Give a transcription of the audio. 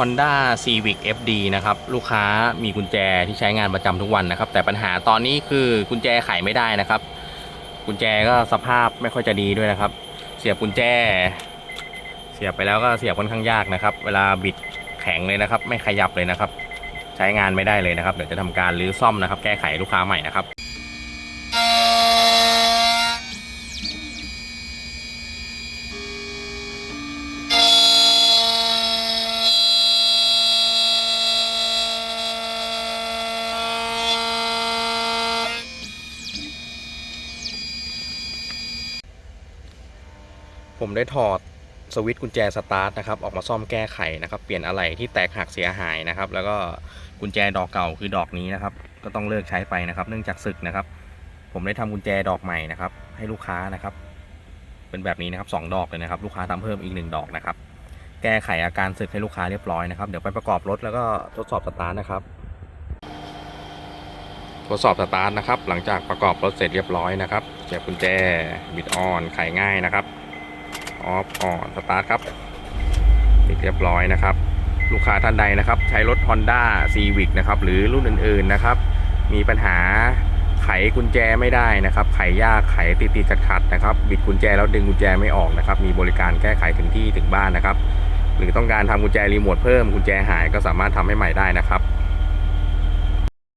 Honda Civic FD นะครับ ลูกค้ามีกุญแจที่ใช้งานประจำทุกวันนะครับ แต่ปัญหาตอนนี้คือกุญแจไขไม่ได้นะครับ กุญแจก็สภาพไม่ค่อยจะดีด้วยนะครับ เสียบกุญแจ เสียบไปแล้วก็เสียบค่อนข้างยากนะครับ เวลาบิดแข็งเลยนะครับ ไม่ขยับเลยนะครับ ใช้งานไม่ได้เลยนะครับ เดี๋ยวจะทำการรื้อซ่อมนะครับ แก้ไขลูกค้าใหม่นะครับ ผมได้ถอดสวิตช์กุญแจสตาร์ทนะครับออกมาซ่อมแก้ไขนะครับเปลี่ยนอะไหล่ที่แตกหักเสียหายนะครับ แล้วก็กุญแจดอกเก่าคือดอกนี้นะครับ ก็ต้องเลิกใช้ไปนะครับ เนื่องจากศึกนะครับ ผมได้ทำกุญแจดอกใหม่นะครับ ให้ลูกค้านะครับ เป็นแบบนี้นะครับสองดอกเลยนะครับ ลูกค้าทำเพิ่มอีกหนึ่งดอกนะครับ แก้ไขอาการศึกให้ลูกค้าเรียบร้อยนะครับ เดี๋ยวไปประกอบรถแล้วก็ทดสอบสตาร์ทนะครับทดสอบสตาร์ทนะครับ หลังจากประกอบรถเสร็จเรียบร้อยนะครับเสียบกุญแจบิดออนไขง่ายนะครับ ออฟออนสตาร์ทครับติดเรียบร้อยนะครับ ลูกค้าท่านใดนะครับ ใช้รถ Honda Civic นะครับ หรือรุ่นอื่นๆนะครับ มีปัญหาไขกุญแจไม่ได้นะครับ ไขยากไขติดติดขัดขัดๆนะครับ บิดกุญแจแล้วดึงกุญแจไม่ออกนะครับ มีบริการแก้ไขถึงที่ถึงบ้านนะครับ หรือต้องการทำกุญแจรีโมทเพิ่มกุญแจหายก็สามารถทำให้ใหม่ได้นะครับ